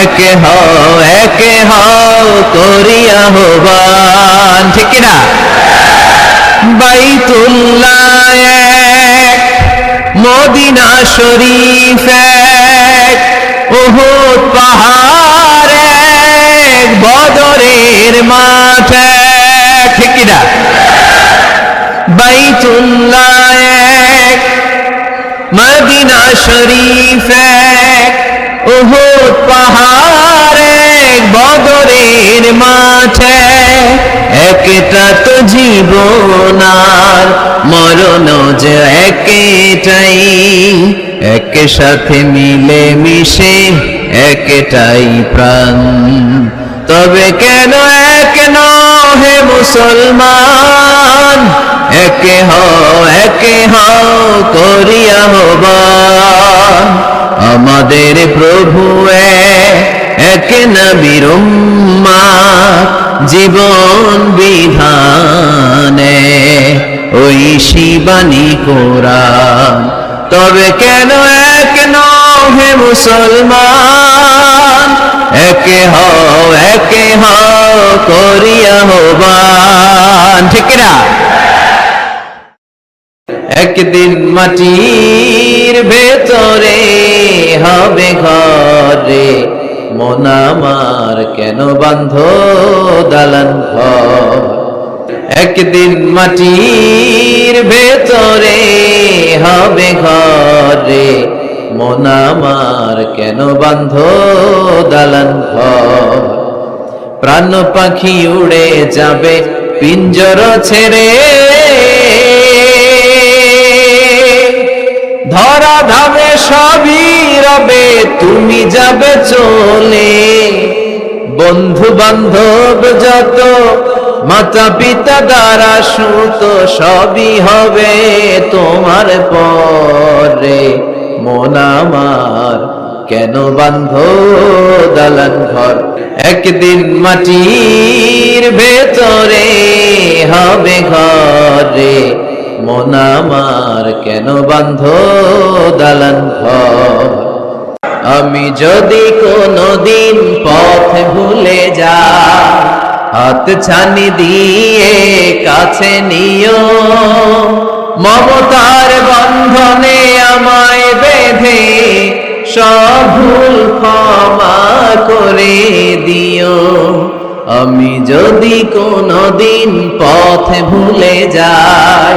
একে হও একে হও করিয়া হবান ঠিক না বাইতুল্লাহ এক, মদিনা শরীফ এক, উহুদ পাহাড় এক, বদরের মাঠ এক। ঠিক না বাইতুল্লাহ এক, মদিনা শরীফ এক উহুদ পাহাড় বদরের মাঠে, একটা তো জীবন আর মরণ যে একটাই এক সাথে মিলে মিশে একটাই প্রাণ। তবে কেন এক হে মুসলমান একে হও একে হও, করিয়া হবান আমাদের প্রভু এক নবীর জীবন বিধানে। ওই শিবানী কোরআন, তবে কেন এক হে মুসলমান? একে হও একে হও, করিয়া হবান ঠিক না একদিন মাটির ভেতরে হবে ঘরে, মন আমার কেন বান্ধ দালান একদিন মাটির ভেতরে হবে ঘরে, মন আমার কেন বান্ধ দালান প্রাণ পাখি উড়ে যাবে, পিঞ্জর ছেড়ে ধরা ধামে সবই রবে, তুমি যাবে চলে। বন্ধু বান্ধব যত, মাতা পিতা দ্বারা সুত সবই হবে তোমার পরে। মন আমার কেন বান্ধ দালান ঘর? একদিন মাটির ভেতরে হবে ঘরে। মন আমার কেন বান্ধ দালান আমি যদি কোনো দিন পথ ভুলে যা হাত ছানি দিয়ে কাছে নিও। মমতার বন্ধনে আমায় বেঁধে সব ক্ষমা করে দিও। আমি যদি কোনো দিন পথ ভুলে যাই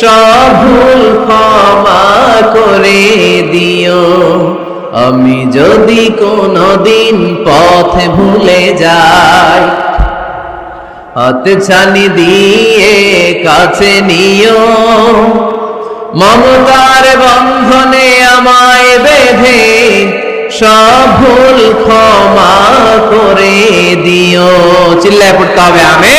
সব ভুল ক্ষমা করে দিও। আমি যদি কোনো দিন পথ ভুলে যাই, হাত ছানি দিয়ে কাছে নিও। মমতার বন্ধনে আমায় বেঁধে সব ভুল ক্ষমা করে দিও। চিল্লায় পড়তে হবে আমি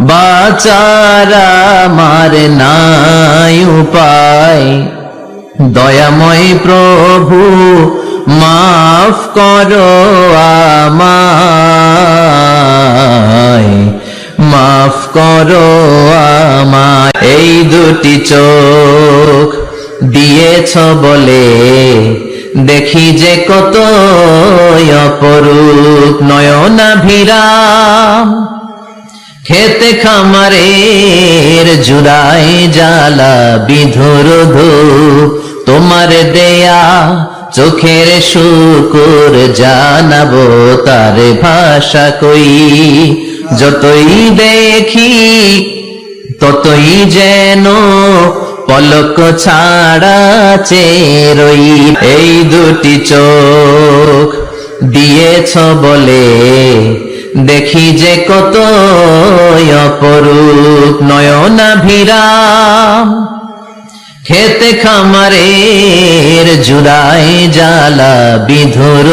বাচারা মার নাই উপায়। দয়াময় প্রভু, মাফ করো আমায়। মাফ করো আমায়। এই দুটি চোখ দিয়েছ বলে, দেখি যে কত অপরূপ। নয়না ভিরাম খেতে খামারের জুড়াই জ্বালা বিধুর তোমার দেয়া চোখের শুকুর জানাব তার ভাষা কই। যতই দেখি, ততই যেন পলক ছাড়া চেরই এই দুটি চোখ দিয়েছ বলে দেখি যে কত অপরূপ নয়নাভিরাম। খেতে খামারের জুড়াই জ্বালা বিধুর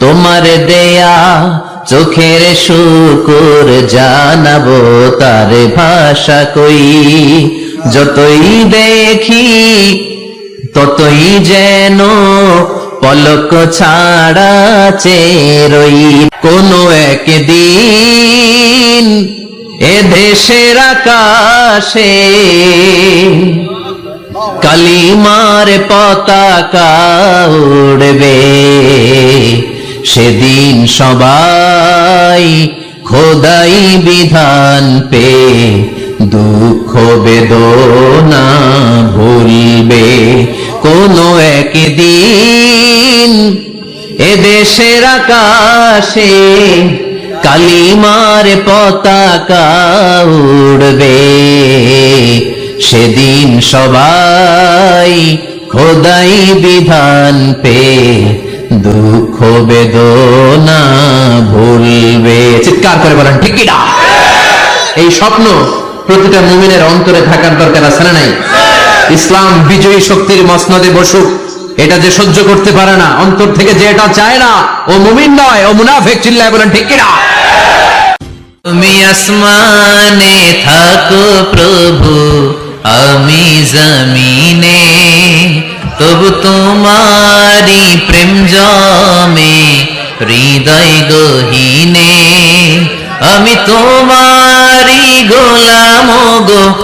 তোমার দেয়া চোখের শুকুর জানাব তার ভাষা কই। যতই দেখি ততই যেন পলক ছাড়া চেরই কোনো একদিন এ দেশের আকাশে কালিমার পতাকা উড়বে। সেদিন সবাই খোদাই বিধান পে দুঃখ বেদনা ভুলবে। কোনো একদিন এদেশের আকাশে কালিমার পতাকা উড়বে। সেদিন সবাই খোদাই বিধান পে দুঃখ বেদনা ভুলবে। চিৎকার করে বলেন, ঠিক এই স্বপ্ন প্রতিটা মুমিনের অন্তরে থাকার দরকার আছে না নাই? ইসলাম বিজয়ী শক্তির মসনদে বসুক। এটা যে সহ্য করতে পারে না, অন্তর থেকে যে এটা চায় না, ও মুমিন নয়, ও মুনাফেক চিল্লায় বলেন, ঠিক কিনা? তুমি আসমানে থাকো প্রভু, আমি জমিনে। তবু তোমারি প্রেম জমে, হৃদয় গহীনে। আমি তোমারি গোলাম গো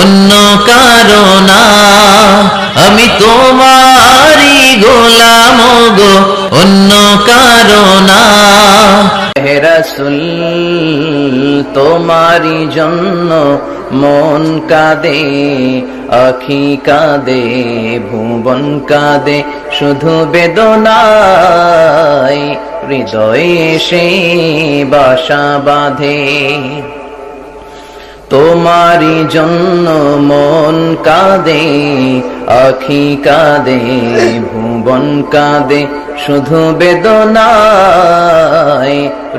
অন্য কারণা আমি তোমারি গোলাম গো, অন্য কারণা রসুল তোমারি জন্য মন কাঁদে, আখি কাঁদে, ভুবন কাঁদে, শুধু বেদনায় হৃদয়ে সে বাসা বাঁধে। তোমারি জন্য মন কাঁদে, আখি কাঁদে, ভুবন কাঁদে, শুধু বেদনায়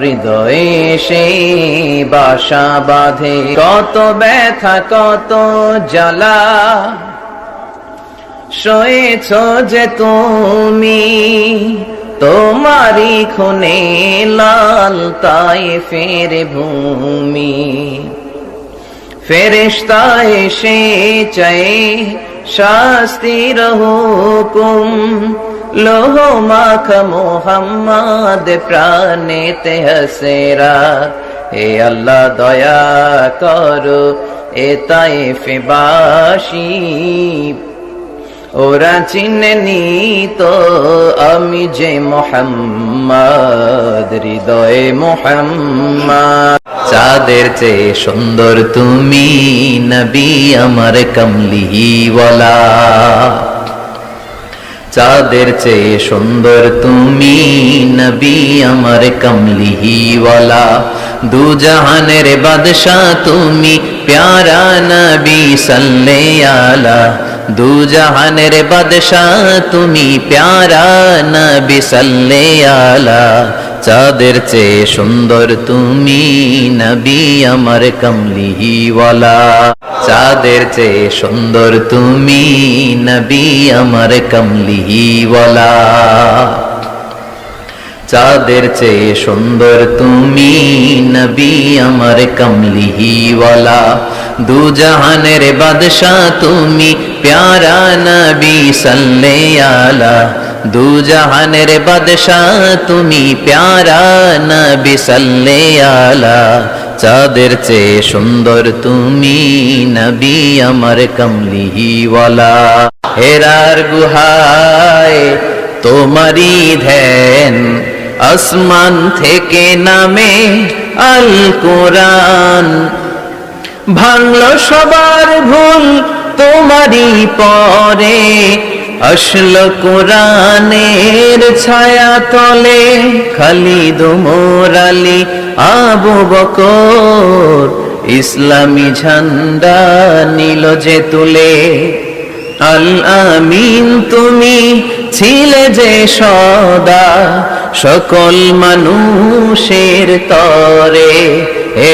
হৃদয়ে সে বাসা বাঁধে। কত ব্যথা, কত জ্বালা, সয়েছ যে তুমি তোমারি খুনে লাল তাই ফের ভূমি। ফেরিস্তা এসে চাই শাস্তির হুকুম। লোহ মাখ মোহাম্মদ প্রাণেতে হসেরা। হে আল্লাহ দয়া করো, এ তাই বাসী। ওরা চিনেনি তো আমি যে মোহাম্মদ, হৃদয়ে মোহাম্মদ। চাঁদের চেয়ে সুন্দর তুমি নবী আমার কমলিওয়ালা। চাঁদের চেয়ে সুন্দর তুমি নবী আমার কমলিওয়ালা। দু জাহানের বাদশাহ তুমি, প্যারা নবী সাল্লে আলা দু জাহানের বাদশাহ, তুমি প্যারা নবী সাল্লে আলা চাঁদের চেয়ে সুন্দর তুমি নবী আমার কমলিওয়ালা চাঁদের চেয়ে সুন্দর তুমি নবী আমার কমলিওয়ালা চাঁদের চেয়ে সুন্দর তুমি নবী আমার কমলিওয়ালা দু জাহানের বাদশাহ, তুমি প্যারা নবী সাল্লে আলা দু জাহানের বাদশাহ তুমি প্যারা নবী সাল্লে আলা চাঁদের চেয়ে সুন্দর তুমি নবী আমার কমলিওয়ালা হেরার গুহায় তোমারই ধ্যান আসমান থেকে নামে আল কোরআন ভাঙল সবার ভুল তোমারই পরে আসল কোরআনের ছায়া তলে খালিদ মোরালি আবু বকর, ইসলামী ঝান্ডা নীল যে তুলে। আল আমিন তুমি ছিলে যে সদা, সকল মানুষের তরে, হে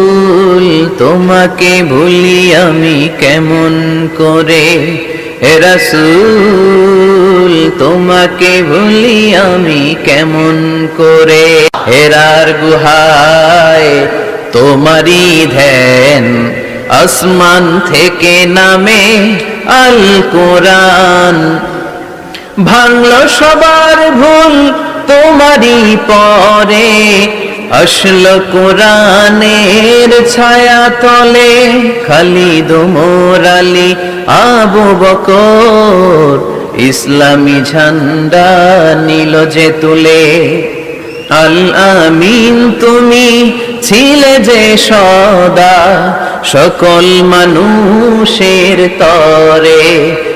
রাসূল তোমাকে ভুলি আমি কেমন করে? রাসূল, তোমাকে ভুলি আমি কেমন করে? হেরার গুহায় তোমারই ধ্যান, আসমান থেকে নামে আল কোরআন ভাঙল সবার ভুল তোমারই পরে আসল কোরআনের ছায়া তলে খালিদ মোরালি আবু বকর। ইসলামী ঝান্ডা নীল যে তুলে। আল আমিন তুমি ছিলে যে সদা, সকল মানুষের তরে।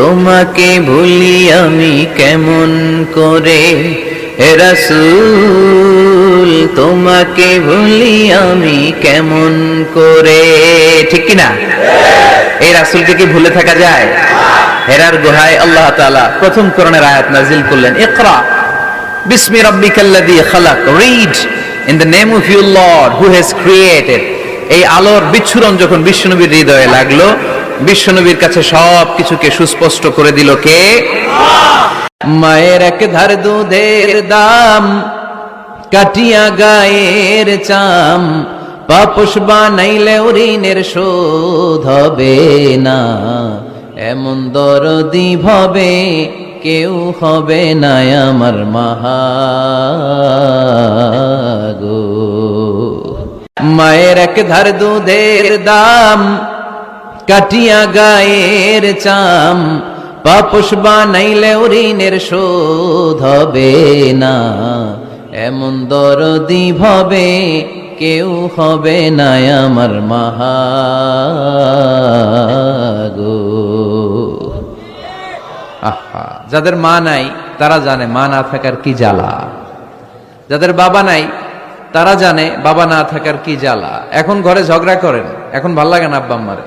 তোমাকে ভুলি আমি কেমন করে? রাসূল, তোমাকে ভুলি আমি কেমন করে? ঠিক কিনা? এই রাসূলকে কি ভুলে থাকা যায়? হেরার গুহায় আল্লাহ তাআলা প্রথম করণের আয়াত নাজিল করলেন, ইকরা বিসমি রাব্বিকাল্লাযী খালাক read in the name of your lord who has created এই আলোর বিচ্ছুরণ যখন বিশ্বনবীর হৃদয়ে লাগল বিশ্বনবীর কাছে সব কিছুকে সুস্পষ্ট করে দিল কে? মায়ের এক ধার দুধের দাম, কাটিয়া গায়ের চাম পাপস বানাইলে ঋণের শোধ হবে না। এমন দরদি ভবে কেউ হবে না আমার মাহাগো। মায়ের এক ধার দুধের দাম কাটিয়া গায়ের চাম পাপস বানাইলে ঋণের শোধ হবে না। এমন দরদি ভবে কেউ হবে না আমার মাহাগো। আহা, যাদের মা নাই, তারা জানে মা না থাকার কি জ্বালা। যাদের বাবা নাই, তারা জানে বাবা না থাকার কি জ্বালা। এখন ঘরে ঝগড়া করেন, এখন ভালো লাগে না আব্বা আম্মারে।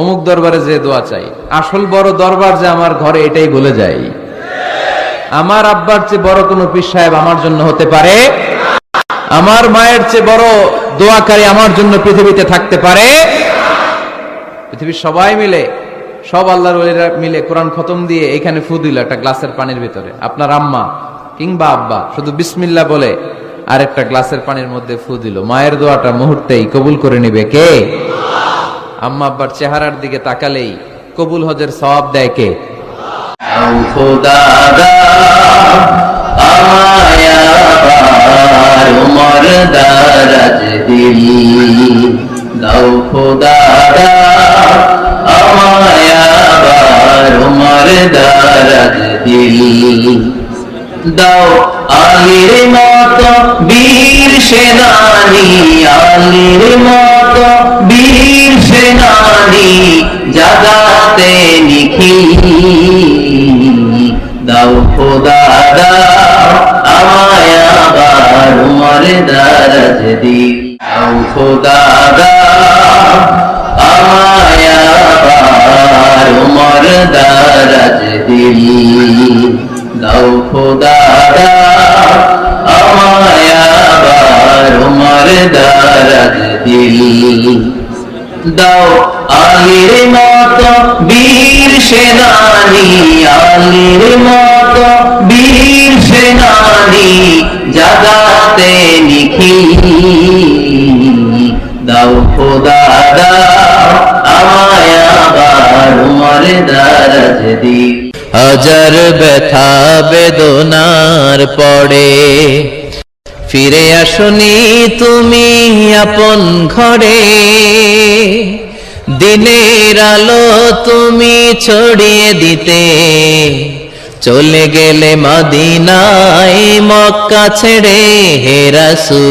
অমুক দরবারে যে দোয়া চাই। আসল বড় দরবার যে আমার ঘরে এটাই বলে যাই আমার আব্বার চেয়ে বড় কোনো পীর সাহেব আমার জন্য হতে পারে? আমার মায়ের চেয়ে বড় দোয়াকারী আমার জন্য পৃথিবীতে থাকতে পারে? পৃথিবীর সবাই মিলে, সব আল্লাহর মিলে কোরআন খতম দিয়ে এখানে ফু দিল একটা গ্লাসের পানির ভিতরে। আপনার আম্মা কিংবা আব্বা, শুধু বিসমিল্লা বলে আর একটা গ্লাসের পানির মধ্যে ফু দিল। মায়ের দোয়াটা মুহূর্তেই কবুল করে নিবে কে? আম্মা আব্বার চেহারার দিকে তাকালেই কবুল হজের সওয়াব দেয় কে? দাও আলির মত সেনানি আলির মত বীর সেনানি জাগাতে নিখিল। দাও খোদা আমায় আবার দারাজ দিল দাও খোদা আমায় আবার দারাজ দিল দাও উমর দারাজ দিল দাও আলির মত বীর সেনানি, আলির মত বীর সেনানি, জাগাতে নিখিল। দাও খোদা, দাও আমায় আবার উমর দারাজ দিল হাজার ব্যথা বেদনার পড়ে ফিরে আসনি তুমি আপন ঘরে। দিনের আলো তুমি ছড়িয়ে দিতে। চলে গেলে মদিনায় মক্কা ছেড়ে, হে রাসূল,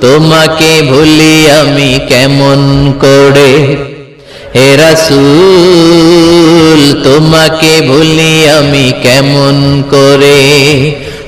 তোমাকে ভুলি আমি কেমন করে? হে রাসূল, তোমাকে ভুলি আমি কেমন করে?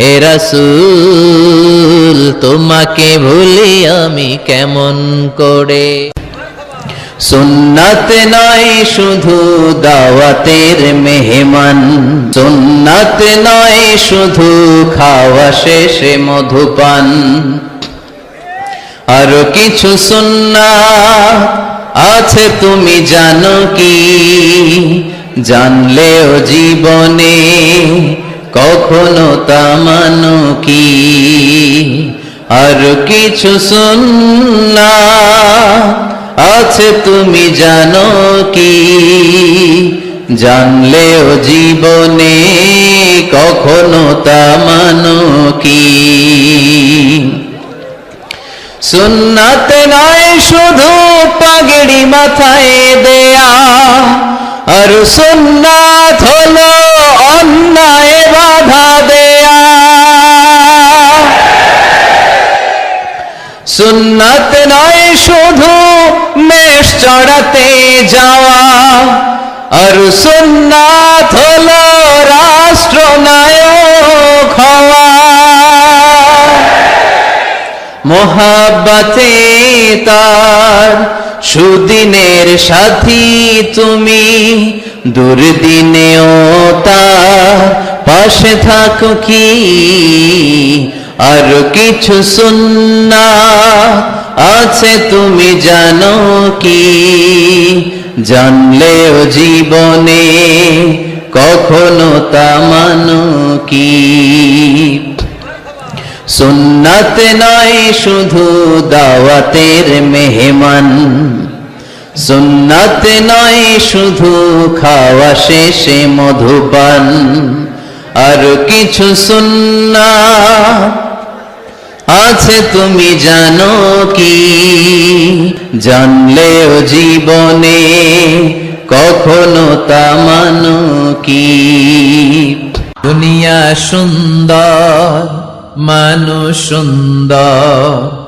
হে রাসূল, তোমাকে ভুলি আমি কেমন করে? সুন্নাত নয় শুধু দাওয়াতের মেহমান। সুন্নাত নয় শুধু খাওয়া শেষে মধুপান। আরও কিছু সুন্না আছে, তুমি জানো কি? জানলেও জীবনে কখনো তা মানো কি? আর কিছু সুন্না আছে তুমি জানো কি? জানলেও জীবনে কখনো তা মানো কি? সুন্নাত নয় শুধু পাগড়ি মাথায় দেয়া। আর সুন্নাত হলো অন্যায় বাধা দেয়া। সুন্নাত নয়, শুধু মেষ চড়াতে যাওয়া। আর সুন্নাত হলো রাষ্ট্রনায়ক হওয়া। মোহাব্বতে তার সুদিনের সাথী তুমি। দুর্দিনেও তার পাশে থাকো কি? আর কিছু সুন্না আছে তুমি জানো কি? জানলেও জীবনে কখনো তা মানো কি? সুন্নাত নয় শুধু দাওয়াতের মেহমান। সুন্নাত নয়, শুধু খাওয়া শেষে মধুপান। আর কিছু সুন্না আছে, তুমি জানো কি? জানলেও জীবনে কখনো তা মানো কি? দুনিয়া সুন্দর, মানুষ সুন্দর